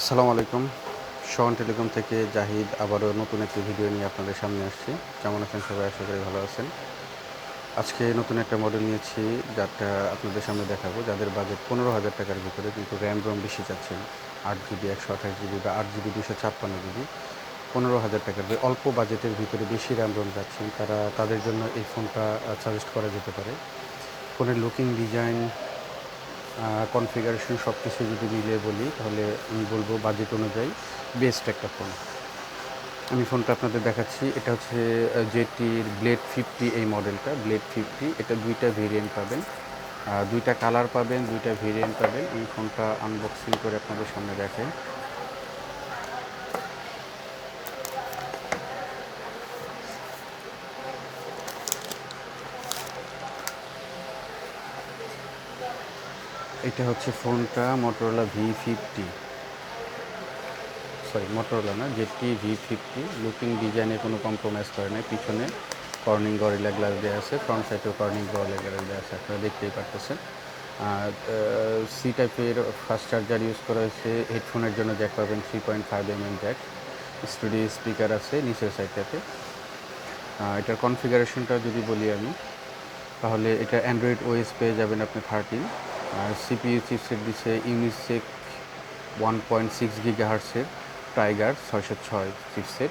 আসসালামু আলাইকুম। শন টেলিকম থেকে জাহিদ আবারও নতুন একটি ভিডিও নিয়ে আপনাদের সামনে আসছি। কেমন আছেন সবাই? আশা করি ভালো আছেন। আজকে নতুন একটা মডেল নিয়েছি, যারটা আপনাদের সামনে দেখাবো, যাদের বাজেট পনেরো হাজার টাকার ভিতরে কিন্তু র্যাম রোম বেশি চাচ্ছেন। আট জিবি একশো আঠাশ জিবি বা আট জিবি দুশো ছাপ্পান্ন জিবি পনেরো হাজার টাকার অল্প বাজেটের ভিতরে বেশি র্যাম রোম চাচ্ছেন। তারা তাদের জন্য এই ফোনটা সাজেস্ট করা যেতে পারে। ফোনের লুকিং ডিজাইন কনফিগারেশন সব কিছু যদি মিলে বলি, তাহলে আমি বলব বাজেট অনুযায়ী বেস্ট একটা ফোন আমি ফোনটা আপনাদের দেখাচ্ছি। এটা হচ্ছে জেটির ব্লেড ফিফটি এই মডেলটা ব্লেড ফিফটি এটা দুইটা ভেরিয়েন্ট পাবেন। দুইটা কালার পাবেন, দুইটা ভেরিয়েন্ট পাবেন। আমি ফোনটা আনবক্সিং করে আপনাদের সামনে দেখাই এটা হচ্ছে ফোনটা Motorola V fifty sorry Motorola না জেটি ভি ফিফটি লুকিং ডিজাইনে কোনো কম্প্রোমাইজ করে নাই। পিছনে কর্নিং গরিলা গ্লাস দেওয়া আছে ফ্রন্ট সাইডেও কর্নিং গরিলা গ্লাস দেওয়া আছে, আপনারা দেখতেই পারতেছেন। আর সি টাইপের ফাস্ট চার্জার ইউজ করা হয়েছে হেডফোনের জন্য জ্যাক পাবেন three point five M M jack studio speaker আছে নিচের সাইডটাতে এটার কনফিগারেশনটা যদি বলি আমি, তাহলে এটা অ্যান্ড্রয়েড ওএস পেয়ে যাবেন আপনি থার্টিন সিপিইউ চিপসেট দিচ্ছে Unisoc one point six giga হার্সের tiger ছয়শো ছয় চিপসেট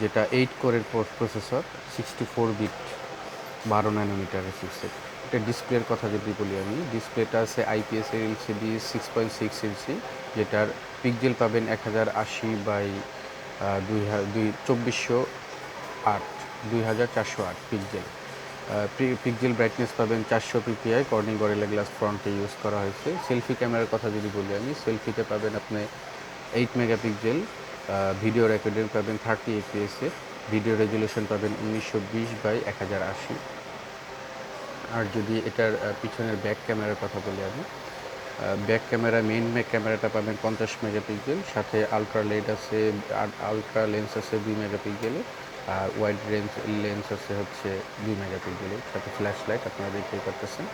যেটা এইট কোরের প্রসেসর সিক্সটি ফোর বিট বারো ন্যানোমিটারের চিপসেট এটা ডিসপ্লের কথা যদি বলি আমি, ডিসপ্লেটা আছে আইপিএস এর LCD six point six inch যেটার পিকজেল পাবেন এক হাজার আশি বাই দুই হা- দুই চব্বিশশো আট, দুই হাজার চারশো আট পিকজেল পিকজেল ব্রাইটনেস পাবেন চারশো পিপিআই কর্নিং গরিলা গ্লাস ফ্রন্টে ইউজ করা হয়েছে। সেলফি ক্যামেরার কথা যদি বলি আমি সেলফিতে পাবেন আপনি eight mega megapixel video recording পাবেন থার্টি এফপিএসে ভিডিও রেজুলেশন পাবেন উনিশশো বিশ বাই এক হাজার আশি। আর যদি এটার পিছনের ব্যাক ক্যামেরার কথা বলি আমি ব্যাক ক্যামেরা মেইন ব্যাক ক্যামেরাটা পাবেন পঞ্চাশ মেগাপিক্সেল সাথে আলট্রা লেড আছে আলট্রা লেন্স আছে দুই মেগাপিক্সেলে আর ওয়াইড রেঞ্জ লেন্স আছে হচ্ছে দুই মেগাপিক্সেলের সাথে ফ্ল্যাশ লাইট আপনারা দেখতেই পারতেছেন।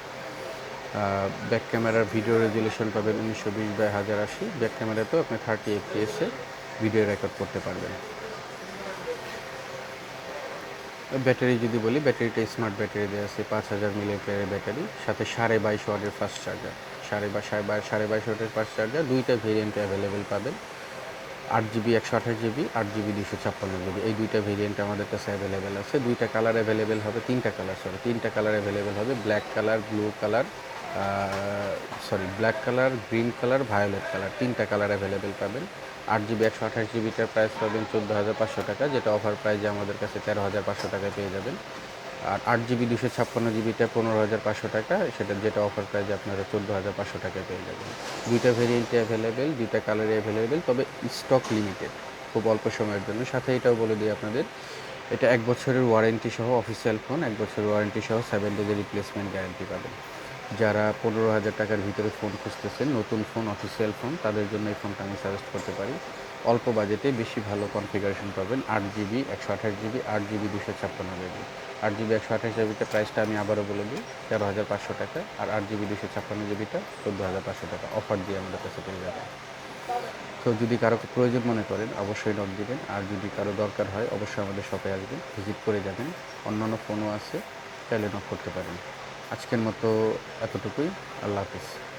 ব্যাক ক্যামেরার ভিডিও রেজুলেশন পাবেন উনিশশো বিশ বাই হাজার আশি। ব্যাক ক্যামেরাতেও আপনি থার্টি এফপিএসে ভিডিও রেকর্ড করতে পারবেন। ব্যাটারি যদি বলি, ব্যাটারিটা স্মার্ট ব্যাটারি দেওয়া আছে, পাঁচ হাজার মিলিয়ামের ব্যাটারি সাথে সাড়ে বাইশ ওয়াটের ফাস্ট চার্জার সাড়ে বা সাড়ে সাড়ে বাইশ ওয়াটের ফাস্ট চার্জার দুইটা ভেরিয়েন্টে অ্যাভেলেবেল পাবেন। আট জিবি, একশো আঠাশ জিবি, আট জিবি দুশো ছাপ্পান্ন জিবি। এই দুইটা ভেরিয়েন্ট আমাদের কাছে অ্যাভেলেবেল আছে। দুইটা কালার অ্যাভেলেবেল হবে, তিনটা কালার সরি তিনটা কালার অ্যাভেলেবেল হবে। Black colour blue colour sorry black colour green colour violet colour তিনটা কালার অ্যাভেলেবেল পাবেন। আট জিবি, একশো আঠাশ জিবিটার প্রাইস পাবেন চোদ্দ হাজার পাঁচশো টাকা, যেটা অফার প্রাইজে আমাদের কাছে তেরো হাজার পাঁচশো টাকায় পেয়ে যাবেন। আর আট জিবি, দুশো ছাপ্পান্ন জিবিটা পনেরো হাজার পাঁচশো টাকা, সেটা যেটা অফার প্রাইজে আপনারা চোদ্দ হাজার পাঁচশো টাকায় পেয়ে যাবেন। দুইটা ভেরিয়েন্টে অ্যাভেলেবেল দুইটা কালারে অ্যাভেলেবেল তবে স্টক লিমিটেড খুব অল্প সময়ের জন্য। সাথে এটাও বলে দিই আপনাদের, এটা এক বছরের ওয়ারেন্টি সহ অফিসিয়াল ফোন এক বছরের ওয়ারেন্টি সহ সেভেন ডেজের রিপ্লেসমেন্ট গ্যারান্টি পাবেন। যারা পনেরো হাজার টাকার ভিতরে ফোন খুঁজতেছেন, নতুন ফোন অফিসিয়াল ফোন তাদের জন্য এই ফোনটা আমি সাজেস্ট করতে পারি। অল্প বাজেটে বেশি ভালো কনফিগারেশন পাবেন। আট জিবি একশো আঠাশ জিবি আট জিবি দুশো ছাপ্পান্ন জিবি আট জিবি একশো আঠাশ জিবিটা প্রাইসটা আমি আবারও বলে দিই, তেরো হাজার পাঁচশো টাকা। আর আট জিবি দুশো ছাপ্পান্ন জিবিটা চোদ্দ হাজার পাঁচশো টাকা। অফার দিয়ে আমাদের কাছে পেয়ে যাবেন তো যদি কারও প্রয়োজন মনে করেন, অবশ্যই নক দিবেন। আর যদি কারও দরকার হয়, অবশ্যই আমাদের শপে আসবেন ভিজিট করে যাবেন। অন্যান্য ফোনও আছে, চাইলে নক করতে পারেন। আজকের মতো এতটুকুই। আল্লাহ হাফিজ।